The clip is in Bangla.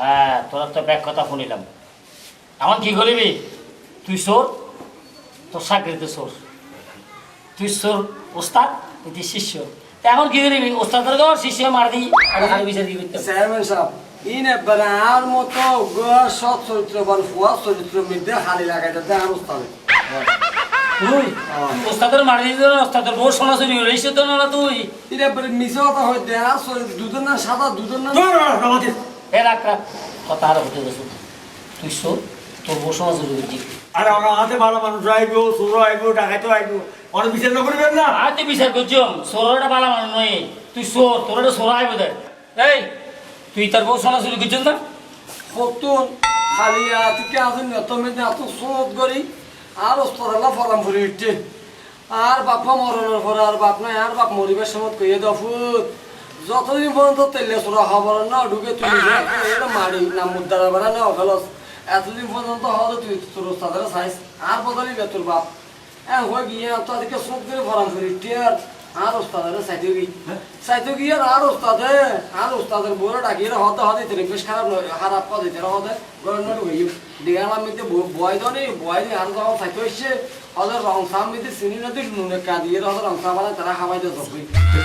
হ্যাঁ তোরা তো ব্যাগ কথা শুনিলাম এখন কি করিবি? তুই চোর? তোর চাকরিতে চোর। তুই চোর ওস্তাদ তুই শিষ্য। এখন কি করিবি? ওস্তাদের শিষ্য মার দিই আর খালি বিচার দিবি চেয়ারম্যান সাহেব ইনে আর মতো সৎ চরিত্রবান ফুয়া চরিত্র মধ্যে হালি লাগাইতে দেয় আর উস্তাদে তুই? ওস্তাদের মার দিতে না ওস্তাদের বউ সরাসরি রয়েছে তো না তুই? ইনে বলে মিশে কথা হয় আর দুধের না সাদা দুধের না এ রাখ রাখ কথা আর হতে গেছো তুই চোর তোর বউ সরাসরি রয়েছে আর আমার হাতে ভালো মানুষ আইব চোর আইব ডাকাইতে আইব অনেক বিচার না করবেন না? আর তুই বিচার করছিস সোরটা বালা মানুষ নয়। তুই সোর তোর একটা সোরা আইব দেয় এই তুই তার বউ সরাসরি করছিস না? ফতুন খালি আতিকে আসেন এত মেয়ে এত সোত করি আর ওস্তাদাল্লা ফরাম ফুরি উঠছে। আর বাপা মরণের পরে আর বাপ নাই আর বাপ মরিবার সময় কইয়ে দফুত যতদিন পর্যন্ত তেলে চোরা হবার না ঢুকে তুই মারি না মুদ্রা বেড়া না অফেলস এতদিন পর্যন্ত হলো তুই তোর ওস্তাদের সাইজ আর বদলি বে তোর বাপ। হ্যাঁ হয়ে গিয়ে তো আদিকে সব করে ফরাম ফুরি উঠছে আর ওস্তাদের সাইতে গিয়ে। সাইতে গিয়ে আর ওস্তাদে আর ওস্তাদের বড় ডাকিয়ে হতে হতে তেরে বেশ খারাপ নয় খারাপ পদে তেরে হতে গরম নয় গিয়ে। ডিগালাম মিতে বয় দনে বয় দিয়ে আর যখন সাইতে হচ্ছে ওদের রং সাম মিতে চিনি নদী নুনে কাঁদিয়ে ওদের রং সাম তারা খাবাইতে সবই।